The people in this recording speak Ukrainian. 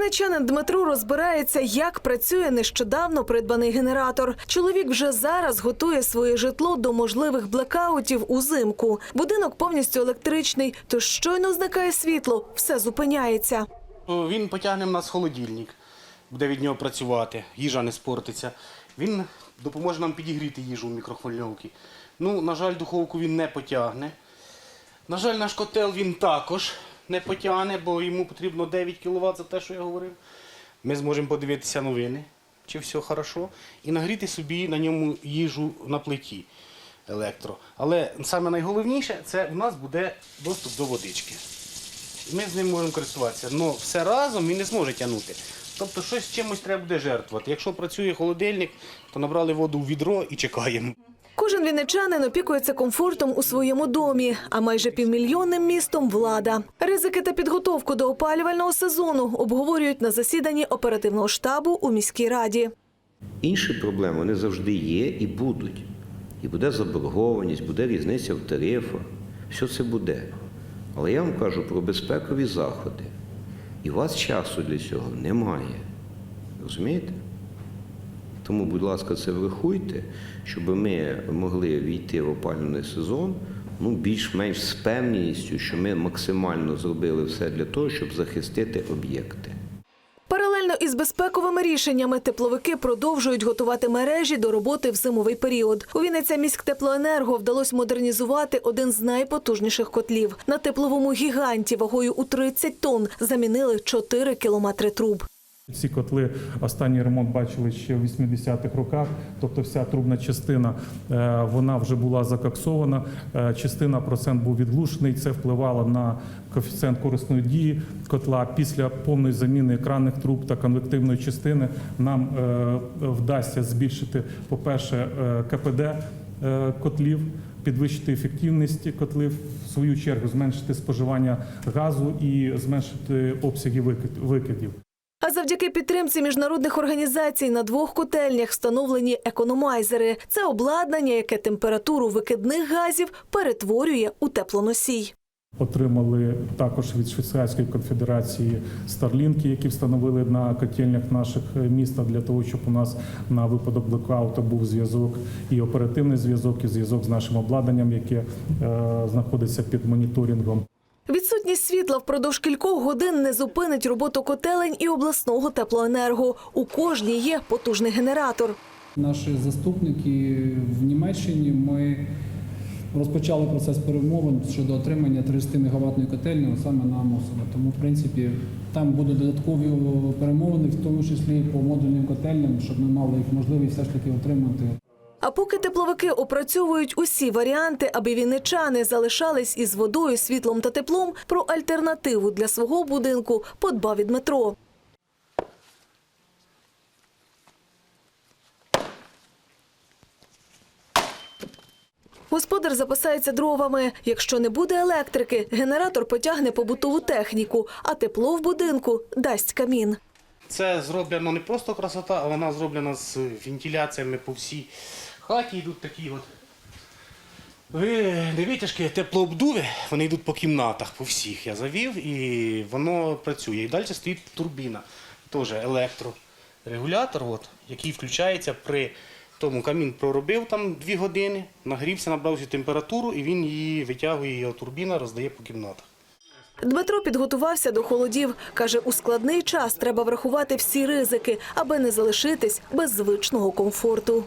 Вінничанин Дмитро розбирається, як працює нещодавно придбаний генератор. Чоловік вже зараз готує своє житло до можливих блекаутів узимку. Будинок повністю електричний, тож щойно зникає світло, все зупиняється. Він потягне в нас холодильник, буде від нього працювати, їжа не спортиться. Він допоможе нам підігріти їжу в мікрохвильовці. Ну, на жаль, духовку він не потягне. На жаль, наш котел він також не потягне, бо йому потрібно 9 кВт за те, що я говорив. Ми зможемо подивитися новини, чи все хорошо, і нагріти собі на ньому їжу на плиті електро. Але саме найголовніше це у нас буде доступ до водички. Ми з ним можемо користуватися. але все разом він не зможе тягнути. Тобто щось чимось треба буде жертвувати. Якщо працює холодильник, то набрали воду в відро і чекаємо. Кожен вінничанин опікується комфортом у своєму домі, а майже півмільйонним містом влада. Ризики та підготовку до опалювального сезону обговорюють на засіданні оперативного штабу у міській раді. Інші проблеми вони завжди є і будуть. І буде заборгованість, буде різниця в тарифах. Все це буде. Але я вам кажу про безпекові заходи. І у вас часу для цього немає. Розумієте? Тому, будь ласка, це врахуйте, щоб ми могли війти в опалювальний сезон ну, більш-менш з певністю, що ми максимально зробили все для того, щоб захистити об'єкти. Паралельно із безпековими рішеннями тепловики продовжують готувати мережі до роботи в зимовий період. У Вінниця міськтеплоенерго вдалося модернізувати один з найпотужніших котлів. На тепловому гіганті вагою у 30 тонн замінили 4 кілометри труб. Ці котли останній ремонт бачили ще в 80-х роках. Тобто, вся трубна частина е, вона вже була закоксована. е, Частина процент був відглушений. Це впливало на коефіцієнт корисної дії котла. Після повної заміни екранних труб та конвективної частини нам е, вдасться збільшити, по-перше, КПД котлів. Підвищити ефективність котлів, в свою чергу зменшити споживання газу і зменшити обсяги викидів. Завдяки підтримці міжнародних організацій на двох котельнях встановлені економайзери. Це обладнання, яке температуру викидних газів перетворює у теплоносій. Отримали також від Швейцарської конфедерації старлінки, які встановили на котельнях наших міста для того, щоб у нас на випадок блекауту був зв'язок і оперативний зв'язок, і зв'язок з нашим обладнанням, яке е, знаходиться під моніторингом. Відсутність світла впродовж кількох годин не зупинить роботу котелень і обласного теплоенерго. У кожній є потужний генератор. Наші заступники в Німеччині ми розпочали процес перемовин щодо отримання 30 мегаваттної котельні саме на Амосово. Тому, в принципі, там будуть додаткові перемовини, в тому числі по модульним котельням, щоб ми мали їх можливість все ж таки отримати. А поки тепловики опрацьовують усі варіанти, аби вінничани залишались із водою, світлом та теплом, про альтернативу для свого будинку подбав і Дмитро. Господар запасається дровами. Якщо не буде електрики, генератор потягне побутову техніку, а тепло в будинку дасть камін. Це зроблено не просто красота, а вона зроблена з вентиляціями по всій хаті. Йдуть такі от. Ви витяжки, теплообдуви, вони йдуть по кімнатах, по всіх. Я завів і воно працює. І далі стоїть турбіна, теж електрорегулятор, от, який включається при тому камін проробив там дві години, нагрівся, набрав всю температуру і він її витягує, його турбіна роздає по кімнатах. Дмитро підготувався до холодів. Каже, у складний час треба врахувати всі ризики, аби не залишитись без звичного комфорту.